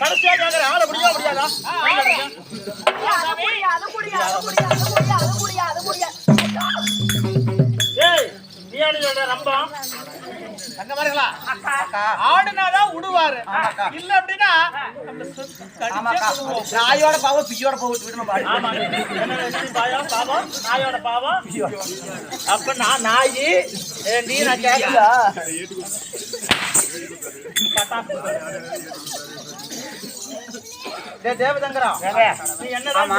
கடைசியாக ஆள முடியா முடியாதா ஏய் நீ அடி ரம்பம்? அக்கா. ஆடுனாதான் விடுவாரு இல்ல அப்படின்னா. நாயோட பாவம் பியோட போட்டு விடணும் பாயம்? பாவம்? நாயோட பாவம்? அப்ப நான் நாயி ஏண்டி நான் கேட்கல தேவதங்கரா. நீ என்ன ஆமா.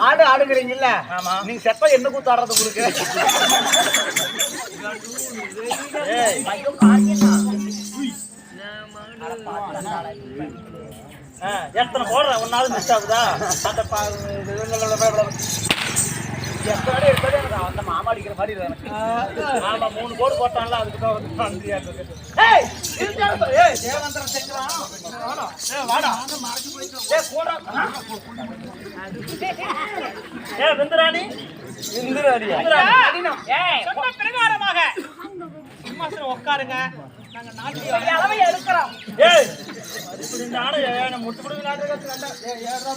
ஆடு ஆடுங்கிறீங்கல்ல. நீங்க செப்ப என்ன கூத்து ஆடுறது உங்களுக்கு? ஏய் எத்தனை போடுற ஒரு நாள் மிஸ் ஆகுதா அந்த பா- இது- எனக்கு அந்த மாமா அடிக்கிற மாதிரி இருக்கு ஆமா மூணு கோடு போட்டான்ல அதுக்கு தான் வந்து நன்றியா இருக்கு ஏய் இருந்தாலும் ஏய் தேவந்தரம் செஞ்சுறான் ஏய் வாடா ஏய் போடா ஏ விந்துராணி இந்திராடியா ஏய் சொன்ன உட்காருங்க. நாங்க நாட்டிய எடுக்கிறோம். ஏய்! நானும் முட்டு கொடுக்க நாட்டுக்கு ஏறா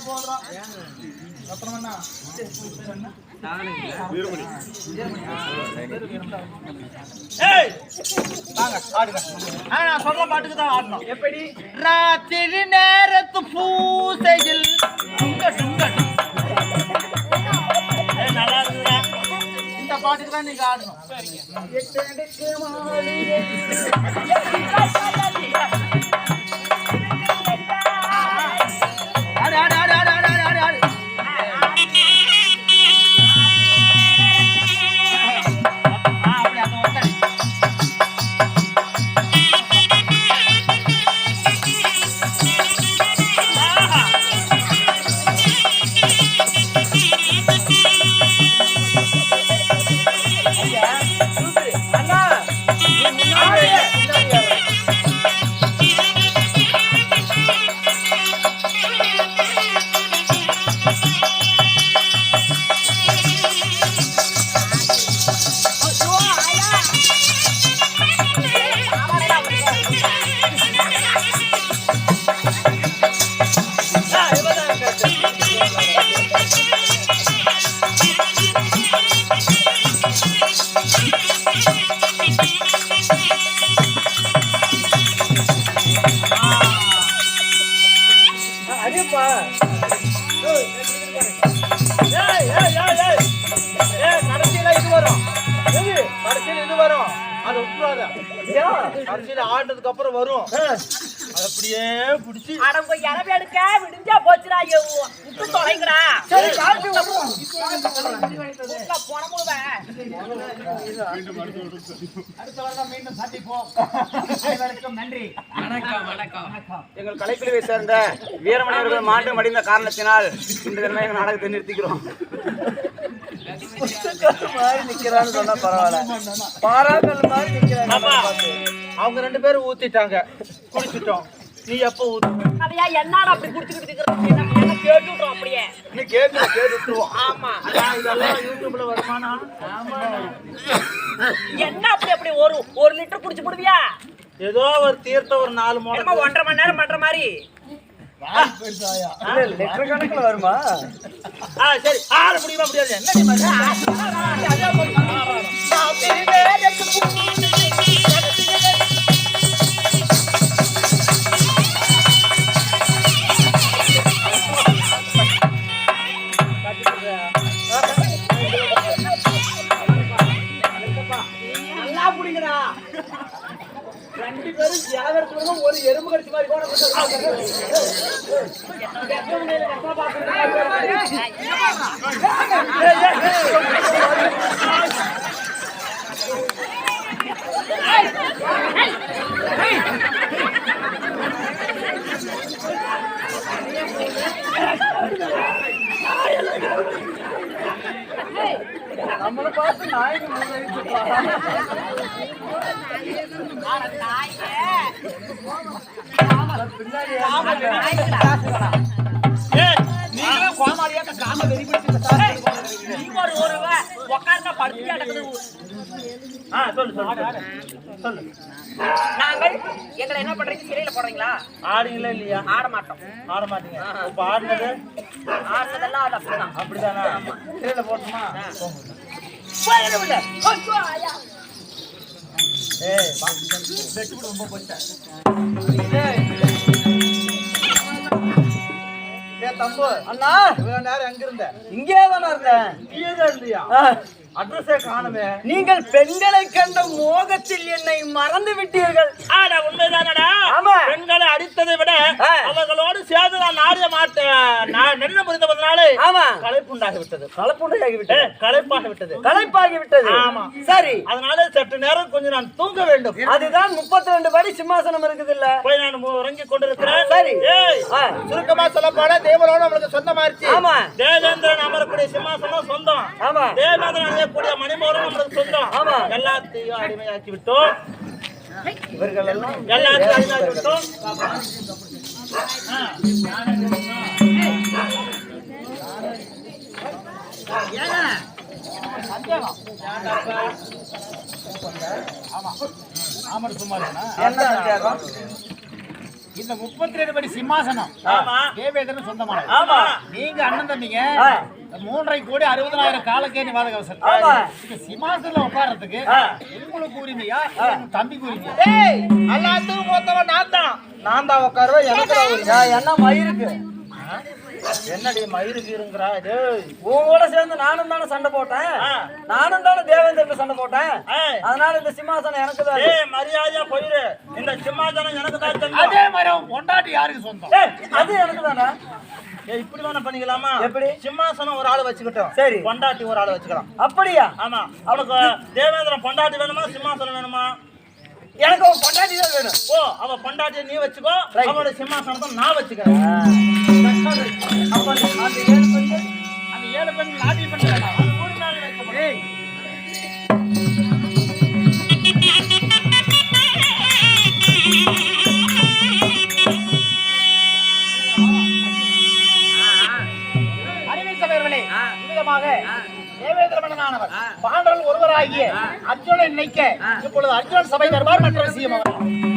எப்படி? ராத்திரி நேரத்து பூசையில். பாட்டுக்கு தான் நீங்க ஆடணும் ஆ, ஏய், ஏய் ஏய் ஏய் ஏய் இது வரும். எது? கடைசியில இது வரும். கடைசியில அப்புறம் வரும். அப்படியே பிடிச்சி. அடங்க இறவு எடுக்க விடிஞ்சா போச்சுடா ஐயோ. விட்டு தொலைங்கடா. சரி காட்டு விடுறோம் உள்ள போன முழுவன் அடுத்த வருடம் மீண்டும் சந்திப்போம். அனைவருக்கும் நன்றி. எங்கள் கலைப்பிரிவை சேர்ந்த வீரமணியர்கள் மாண்டு மடிந்த காரணத்தினால் இந்த தினமே எங்கள் நாடகத்தை நிறுத்திக்கிறோம். மாதிரி நிக்கிறான்னு சொன்னா பரவாயில்ல. பாறாங்கல் மாதிரி நிக்கிறாங்க. அவங்க ரெண்டு பேரும் ஊத்திட்டாங்க. குடிச்சிட்டோம். நீ எப்போ ஊத்து? அதையா என்னால அப்படி குடிச்சுக்கிட்டு என்ன கேட்டு விட்றோம் அப்படியே. நீ கேட்கல கேட்டு விட்டுருவோம். ஆமா. இதெல்லாம் யூடியூப்ல வருமானம் என்ன அப்படி அப்படி ஒரு ஒரு லிட்டர் குடிச்சு போடுவியா? ஏதோ ஒரு தீர்த்த ஒரு நாலு முறை ஒன்றரை மணி நேரம் பண்ற மாதிரி. லிட்டர் கணக்குல வருமா ஆ சரி ஆட முடியுமா முடியாது என்ன Hey! நம்மளை பார்த்து ஏய், நீங்களும் கோமாளியாட்ட காம வெறி பிடிச்சு சார் நீ ஒரு ஒரு உட்கார்ந்தா படுத்து கிடக்குது ஆ சொல்லு சொல்லு சொல்லு. நாங்கள் எங்களை என்ன பண்றீங்க? சிறையில போடுறீங்களா? ஆடுங்களா இல்லையா? ஆட மாட்டோம். ஆட மாட்டீங்க. இப்ப ஆடுனது? ஆடுறதெல்லாம் அது அப்படிதான். அப்படிதானா? சிறையில போட்டுமா தம்பு. அண்ணா. நேரம் எங்க இருந்த? இங்கே தானே இருந்தேன். நீயே தான் இருந்தியா அட்ரஸே காணுமே. நீங்கள் பெண்களை கண்ட மோகத்தில் என்னை மறந்து விட்டீர்கள். ஆடா உண்மைதானடா? ஆமா. பெண்களை அடித்ததை விட. அவர்களோடு சேர்ந்து நான் நாடிய மாட்டேன் நான் நெல்ல புரிந்த பதினாலு ஆமா. களைப்புண்டாகி விட்டது கலப்புண்டையாகி ஏ, விட்டது களைப்பாகி விட்டது களைப்பாகி விட்டது ஆமா. சரி. அதனால சற்று நேரம் கொஞ்சம் நான் தூங்க வேண்டும். அதுதான் முப்பத்தி ரெண்டு படி சிம்மாசனம் இருக்குது இல்ல போய் நான் உறங்கிக் கொண்டிருக்கிறேன். சரி. சுருக்கமா சொல்ல போனா தேவரோட நம்மளுக்கு சொந்தமாயிருச்சு. ஆமா. தேவேந்திரன் அமரக்கூடிய சிம்மாசனம் சொந்தம் ஆமா தேவேந்திரன் அணியக்கூடிய மணிமோரம் நம்மளுக்கு சொந்தம் ஆமா. எல்லாத்தையும் அடிமையாக்கி விட்டோம் இவர்கள் எல்லாம் எல்லாத்தையும் அடிமையாக்கி விட்டோம் ஆ. என்ன சந்தேகம் இந்த முப்பத்தி ரெண்டு படி சிம்மாசனம். தேவேந்திரன் சொந்தமானது ஆமா. நீங்க அண்ணன் தம்பிங்க. மூன்றரை கோடி அறுபதாயிரம் காலக்கேணி வாதக அவசரம் ஆமா. இந்த சிம்மாசனத்துல உட்கார்றதுக்கு. உங்களுக்கு உரிமையா? தம்பிக்கு உரிமையா? எல்லாத்துக்கும் மொத்தமா நான் தான். நான் தான் உட்காருவேன் எனக்கு என்ன மயிருக்கு? என்னடி மயிறு கீருங்கிறா டேய் உன் கூட சேர்ந்து நானும் தானே சண்டை போட்டேன். நானும் தேவேந்திரன் சண்டை போட்டேன்? அதனால இந்த சிம்மாசனம் எனக்கு தான் ஏய் மரியாதையா போயிரு. இந்த சிம்மாசனம் எனக்கு தான் சொந்தம். அதே மாதிரி அவன் பொண்டாட்டி யாருக்கு சொந்தம்? ஏய், அது எனக்கு தானே. ஏய், இப்படி வேணா பண்ணிக்கலாமா? எப்படி? சிம்மாசனம் ஒரு ஆள் வச்சுக்கிட்டோம். சரி. பொண்டாட்டி ஒரு ஆள் வச்சுக்கலாம். அப்படியா? ஆமா. அவனுக்கு தேவேந்திரன் பொண்டாட்டி வேணுமா? சிம்மாசனம் வேணுமா? எனக்கு பொண்டாட்டி தான் வேணும். ஓ அவ பொண்டாட்டியை நீ வச்சுக்கோ. அவனோட சிம்மாசனத்தை நான் வச்சுக்கிறேன். அப்ப அந்த ஏழு அந்த ஏழு பெண் நாட்டி வைக்கப்படும். ஏய், பாண்டவர்கள் ஒருவராகிய அர்ஜுனனை நினைக்க இப்பொழுது அர்ஜுனன் சபை தருவார் மற்ற விஷயம் அவர்